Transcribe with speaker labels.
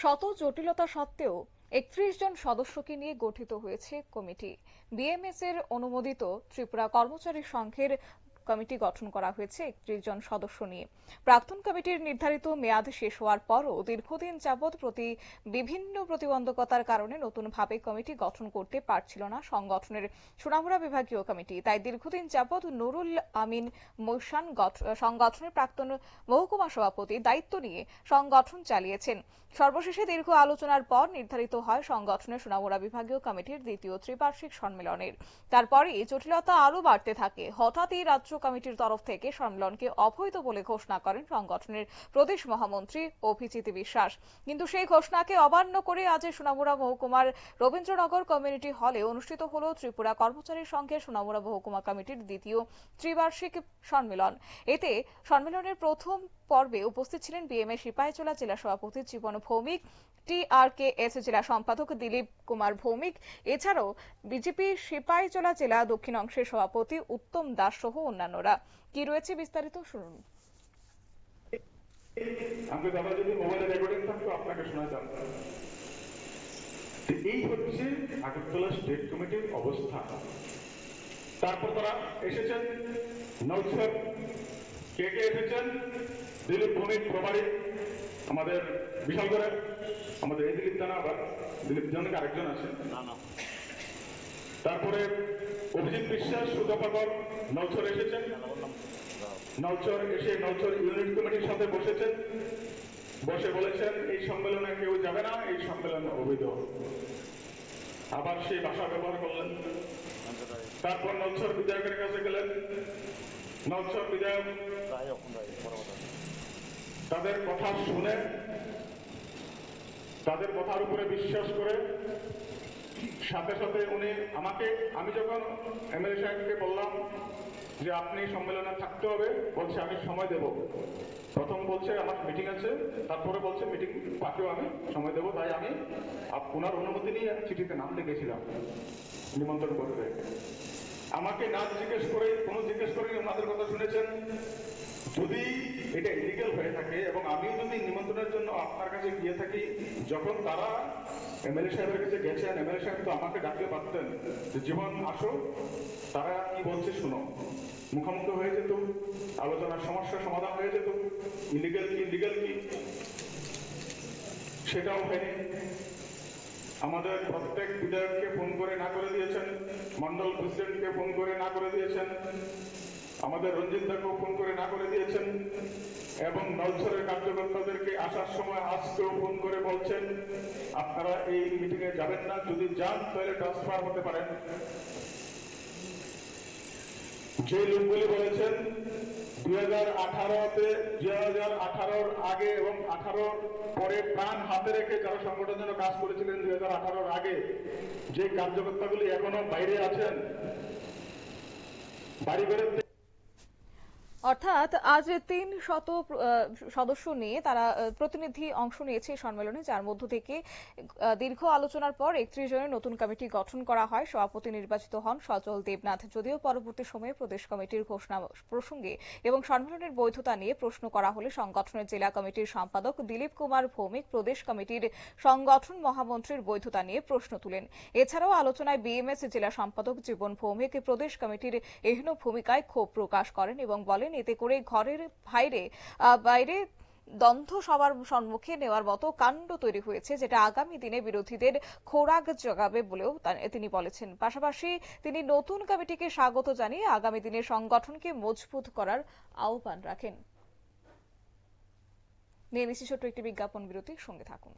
Speaker 1: শত জটিলতা সত্ত্বেও একত্রিশ জন সদস্যকে নিয়ে গঠিত হয়েছে কমিটি। বিএমএস এর অনুমোদিত ত্রিপুরা কর্মচারী সংঘের কমিটি গঠন করা হয়েছে একত্রিশ জন সদস্য নিয়ে। প্রাক্তন কমিটির নির্ধারিত মেয়াদ শেষ হওয়ার পরও দীর্ঘদিন যাবৎ প্রতি বিভিন্ন প্রতিবন্ধকতার কারণে নতুনভাবে কমিটি গঠন করতে পারছিল না সংগঠনের সোনামুড়া বিভাগীয় কমিটি। তাই দীর্ঘদিন যাবৎ নুরুল আমিন মৈশান সংগঠনের প্রাক্তন মহকুমা সভাপতি দায়িত্ব নিয়ে সংগঠন চালিয়েছেন। সর্বশেষে দীর্ঘ আলোচনার পর নির্ধারিত হয় সংগঠনের সোনামুড়া বিভাগীয় কমিটির দ্বিতীয় ত্রিবার্ষিক সম্মেলনের। তারপরে জটিলতা আরও বাড়তে থাকে। হঠাৎই রাজ্য কমিটির তরফ থেকে সম্মেলনকে অবৈধ বলে ঘোষণা করেন সংগঠনের প্রদেশ মহামন্ত্রী অভিজিৎ বিশ্বাস। কিন্তু সেই ঘোষণাকে অমান্য করে আজ সোনামুড়া মহকুমার রবীন্দ্রনগর কমিউনিটি হলে অনুষ্ঠিত হল ত্রিপুরা কর্মচারী সংঘের সোনামুড়া মহকুমা কমিটির দ্বিতীয় ত্রিবার্ষিক সম্মেলন। এতে সম্মেলনের প্রথম পর্বে উপস্থিত ছিলেন বিএমএ সিপাহীজলা জেলা সভাপতি জীবন ভৌমিক, টিআরকেএস জেলা সম্পাদক দিলীপ কুমার ভৌমিক। এছাড়াও বিজেপি সিপাহীজলা জেলা দক্ষিণ অংশের সভাপতি উত্তম দাস সহ অন্যান্যরা। কি রয়েছে বিস্তারিত? শুনুন।
Speaker 2: আমি দাদা যদি মোবাইলে রেকর্ডিং থাকতো আপনাকে শোনাতাম। এই হচ্ছে আগরতলা স্টেট কমিটির অবস্থা। তারপর তারা এসেছেন নৌসর কে কে এসেছেন? দিলীপ ভৌমিক প্রভারী আমাদের বিশালগড়ের আমাদের এই দিলীপ জানা আবার দিলীপ জনকে আরেকজন আছেন তারপরে অভিজিৎ বিশ্বাস সুতপাকর নৌচর এসেছেন। নলচর এসে নলচর ইউনিট কমিটির সাথে বসেছেন। বসে বলেছেন, এই সম্মেলনে কেউ যাবে না, এই সম্মেলন অবৈধ। আবার সেই ভাষা ব্যবহার করলেন। তারপর নলচর বিধায়কের কাছে গেলেন। নলচর বিধায়ক তাদের কথা শুনে, তাদের কথার উপরে বিশ্বাস করে সাথে সাথে উনি আমাকে, আমি যখন এমএলএ সাহেবকে বললাম যে আপনি সম্মেলনে থাকতে হবে, বলছে, আমি সময় দেব। প্রথম বলছে, আমার মিটিং আছে। তারপরে বলছে মিটিং পাকেও আমি সময় দেব। তাই আমি ওনার অনুমতি নিয়ে চিঠিতে নাম লিখেছিলাম, নিমন্ত্রণ করতে। আমাকে না জিজ্ঞেস করে, কোনো জিজ্ঞেস করে ওনাদের কথা শুনেছেন। যদি এটা ইলিগাল হয়ে থাকে এবং আমিও যদি নিমন্ত্রণের জন্য আপনার কাছে গিয়ে থাকি, যখন তারা এমএলএ সাহেবের কাছে গেছেন, এমএলএ সাহেব তো আমাকে ডাকতে পারতেন যে, জীবন, আসো। তারা কি বলছে শুনো। মুখোমুখি হয়ে যেত, আলোচনার সমস্যার সমাধান হয়ে যেত। ইলিগাল কি লিগাল কি? সেটাও হয়নি আমাদের প্রত্যেক বিধায়ককে ফোন করে না করে দিয়েছেন, মন্ডল প্রেসিডেন্টকে ফোন করে না করে দিয়েছেন। আমাদের রঞ্জিত দাকেও ফোন করে না করে দিয়েছেন এবং নলছরের কার্যকর্তাদেরকে আসার সময় আজকেও ফোন করে বলছেন, আপনারা এই মিটিং এ যাবেন না, যদি যান তাহলে ট্রান্সফার হতে পারেন। যে লোকগুলি বলেছেন, দুই হাজার আঠারোতে, দুই হাজার আঠারোর আগে এবং আঠারোর পরে প্রাণ হাতে রেখে যারা সংগঠনের কাজ করেছিলেন দুই হাজার আঠারোর আগে, যে কার্যকর্তাগুলি এখনও বাইরে আছেন, বাড়ি বেরোতে
Speaker 1: অর্থাৎ আজ তিন শত সদস্য নিয়ে তারা প্রতিনিধি অংশ নিয়েছে সম্মেলনে, যার মধ্য থেকে দীর্ঘ আলোচনার পর একত্রিশ জনের নতুন কমিটি গঠন করা হয়। সভাপতি নির্বাচিত হন সচল দেবনাথ। যদিও পরবর্তী সময়ে প্রদেশ কমিটির ঘোষণা প্রসঙ্গে এবং সম্মেলনের বৈধতা নিয়ে প্রশ্ন করা হলে সংগঠনের জেলা কমিটির সম্পাদক দিলীপ কুমার ভৌমিক প্রদেশ কমিটির সংগঠন মহামন্ত্রীর বৈধতা নিয়ে প্রশ্ন তুলেন। এছাড়াও আলোচনায় বিএমএস জেলা সম্পাদক জীবন ভৌমিক প্রদেশ কমিটির এহেন ভূমিকায় ক্ষোভ প্রকাশ করেন এবং বলেন এতে করে ঘরের বাইরে বাইরে দ্বন্দ্ব সবার সম্মুখে নেওয়ার মতো কাণ্ড তৈরি হয়েছে, যেটা আগামী দিনে বিরোধীদের খোরাক জগাবে বলেও তিনি বলেছেন। পাশাপাশি তিনি নতুন কমিটিকে স্বাগত জানিয়ে আগামী দিনে সংগঠনকে মজবুত করার আহ্বান রাখেন। নিয়ে নিচ্ছি একটি বিজ্ঞাপন বিরতির, সঙ্গে থাকুন।